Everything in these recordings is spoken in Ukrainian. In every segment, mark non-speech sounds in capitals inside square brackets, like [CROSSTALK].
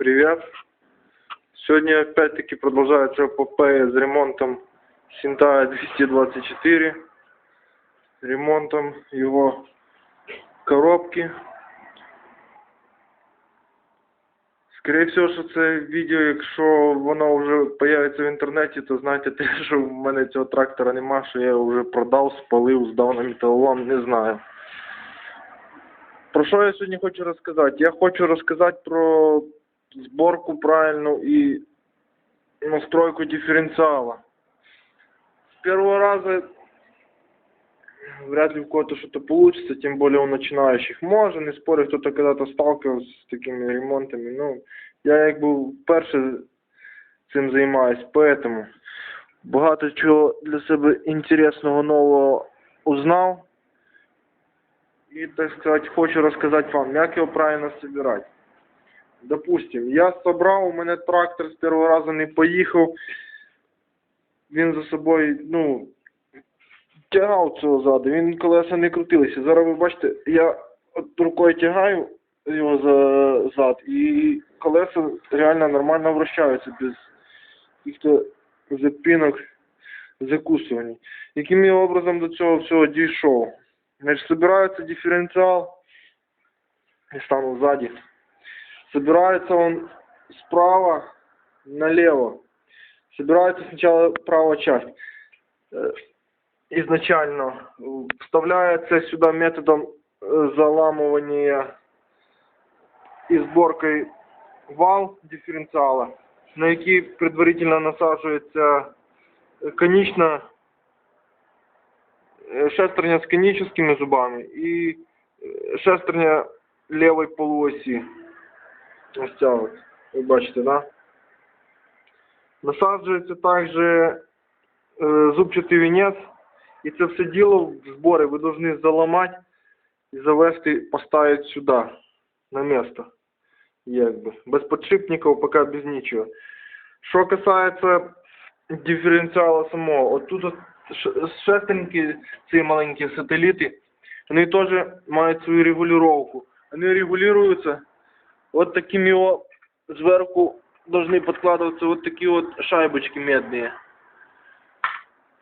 привет. Сегодня опять-таки продолжается эпопея с ремонтом Синтая 224, ремонтом его коробки. Скорее всього, що це відео, якщо воно вже появиться в інтернеті, то знаєте те, що в мене цього трактора нема, що я його вже продав, спалив, здав на металолом, не знаю. Про що я сьогодні хочу розказати? Я хочу розказати про зборку правильну і настройку дифференциала. С первого раза вряд ли у кого-то что-то получится, тем более у начинающих. Може, не спорю, кто-то когда-то сталкивался з такими ремонтами. Ну, я якби вперше цим займаюсь, поэтому багато чого для себе інтересного нового узнав. И, так сказать, хочу рассказать вам, як його правильно собирать. Допустим, я собрав, у мене трактор з першого разу не поїхав. Він за собою, ну, тягав цього ззаду, він колеса не крутилися. Зараз ви бачите, я от рукою тягаю його за зад, і колеса реально нормально вращаються без якихось запінок, закусувань. Яким я образом до цього всього дійшов? Значит, собирается дифференциал, я стану сзади. Собирается он справа налево. Собирается сначала правая часть. Э, Изначально э, вставляется сюда методом э, заламывания и сборкой вал дифференциала, на який предварительно насаживается э, конічна е, шестерня з конічними зубами і е, шестерня лівої полуосі. Ось ця от. Ви бачите, да? Насаджується також е, зубчатий вінець. І це все діло в зборі ви повинні заламати і завести, поставити сюди, на місце. Якби. Без подшипників, поки без нічого. Що касається дифференціалу самого, от тут от ш- шестеренки, ці маленькі сателіти, вони теж мають свою регулювання. Вони регулюються вот такими вот сверху должны подкладываться вот такие вот шайбочки медные.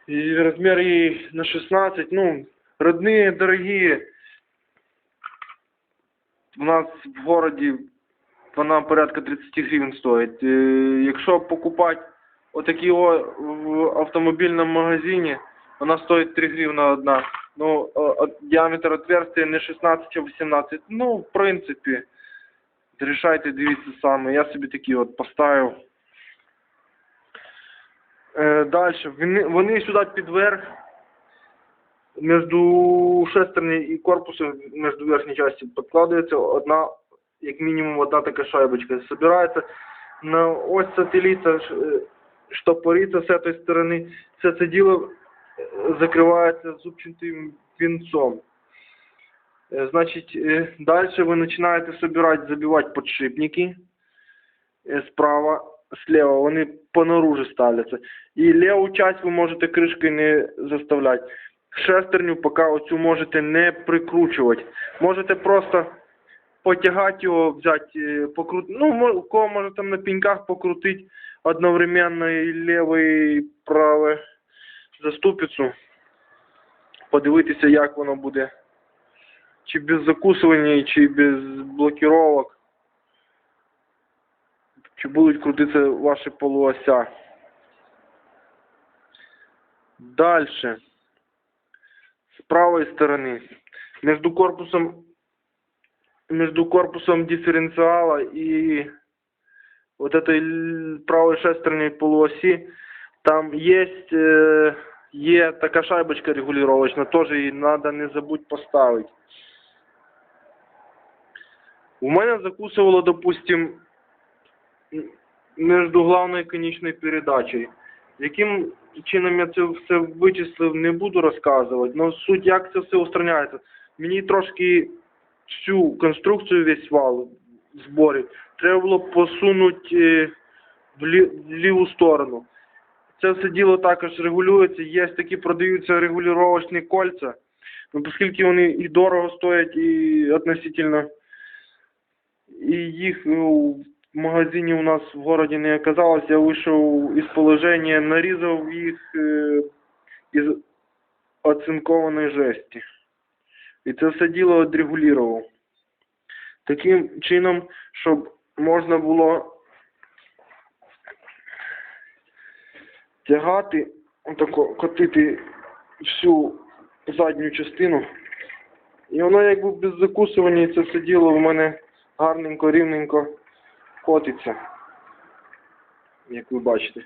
И размер ей на 16, ну, родные, дорогие. У нас в городі вона порядка 30 гривень стоїть. Е, Якщо покупати отакі о в автомобільному магазині, вона стоїть 3 гривна одна. Ну, о- от діаметр отверстия не 16, а 18. Ну, в принципі, рішайте, дивіться саме. Я собі такі от поставив. Е, далі. Вони, сюди підверх, між шестернею і корпусом, між верхньої часті підкладається одна, як мінімум, одна така шайбочка. Собирається на ось сателіта, е, штопориться з цієї сторони. Все це діло е, закривається зубчатим вінцом. Э, Значит, э, дальше вы начинаете собирать, забивать подшипники э, справа, слева, вони понаружи ставляться. І ліву часть ви можете кришкою не заставляти. Шестерню поки оцю можете не прикручувати. Можете просто потягати його, взяти, е, покрути. Ну, мо- у кого може там на пеньках покрутити одновременно і ліве, і праве заступицю. Подивитися, як воно буде чи без закусування, чи без блокировок, чи будуть крутитися ваші полуося. Дальше. С правой стороны. Между корпусом между корпусом дифференциала и вот этой л- правой шестерней полуоси там есть э, є така шайбочка регулировочна, тоже її надо не забудь поставити. У мене закусувало, допустим, між главною і конічною передачею. Яким чином я це все вичислив, не буду розказувати, але суть, як це все устраняється. Мені трошки всю конструкцію, весь вал в зборі, треба було посунути е, в, лі, в ліву сторону. Це все діло також регулюється. Є такі продаються регулювачні кольця. Ну, оскільки вони і дорого стоять, і относительно, і їх ну, магазинів у нас в городі не оказалось, я вийшов із положення, нарізав їх е, із оцинкованої жесті. І це все діло відрегулював. Таким чином, щоб можна було тягати, отако, котити всю задню частину. І воно якби без закусування це все діло в мене гарненько, рівненько котиться. Як ви бачите.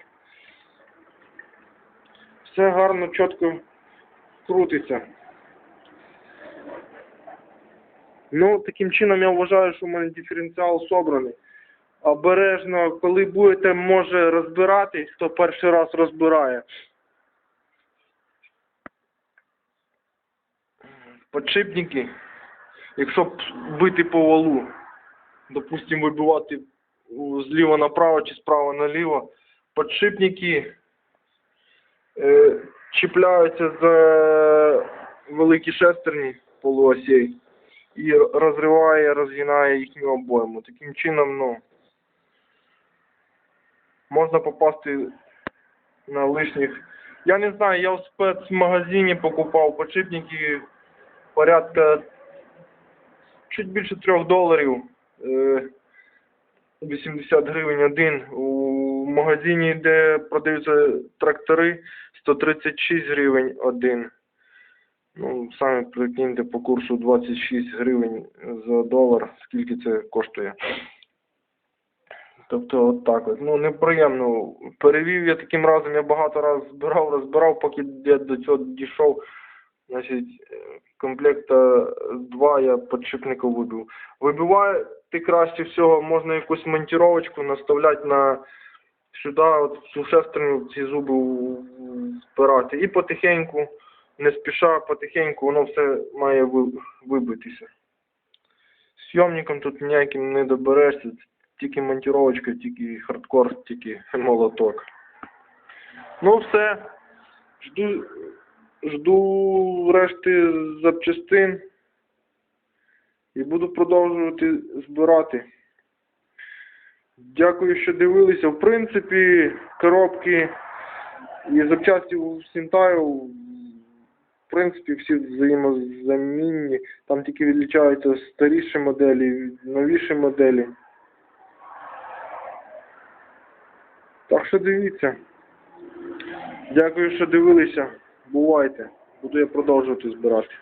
Все гарно, чітко крутиться. Ну, таким чином я вважаю, що в мене диференціал собраний. Обережно, коли будете, може, розбиратись, хто перший раз розбирає. Подшипники, якщо бити по валу, допустим, вибивати зліва направо чи справа наліво, подшипники е, чіпляються за великі шестерні полуосей і розриває, розгинає їхню обойму. Таким чином, ну, можна попасти на лишніх. Я не знаю, я в спецмагазині покупав подшипники порядка чуть більше трьох доларів. Е, 80 гривень один. У магазині, де продаються трактори, 136 гривень один. Ну, самі прикиньте по курсу 26 гривень за долар, скільки це коштує. Тобто от так от. Ну, неприємно. Перевів я таким разом, я багато разів збирав, розбирав, поки я до цього дійшов. Значить, е, комплекта два я подшипника вибив. Вибивати краще всього можна якусь монтировочку наставляти на сюди, от в шестерню ці зуби впирати. І потихеньку, не спіша, потихеньку воно все має вибитися. Сйомником тут ніяким не доберешся, тільки монтировочка, тільки хардкор, тільки [LAUGHS] молоток. Ну все. Жду, жду решти запчастин і буду продовжувати збирати. Дякую, що дивилися. В принципі, коробки і запчасті у Сінтаю, в принципі, всі взаємозамінні. Там тільки відлічаються старіші моделі, новіші моделі. Так що дивіться. Дякую, що дивилися. Бувайте. Буду я продовжувати збирати.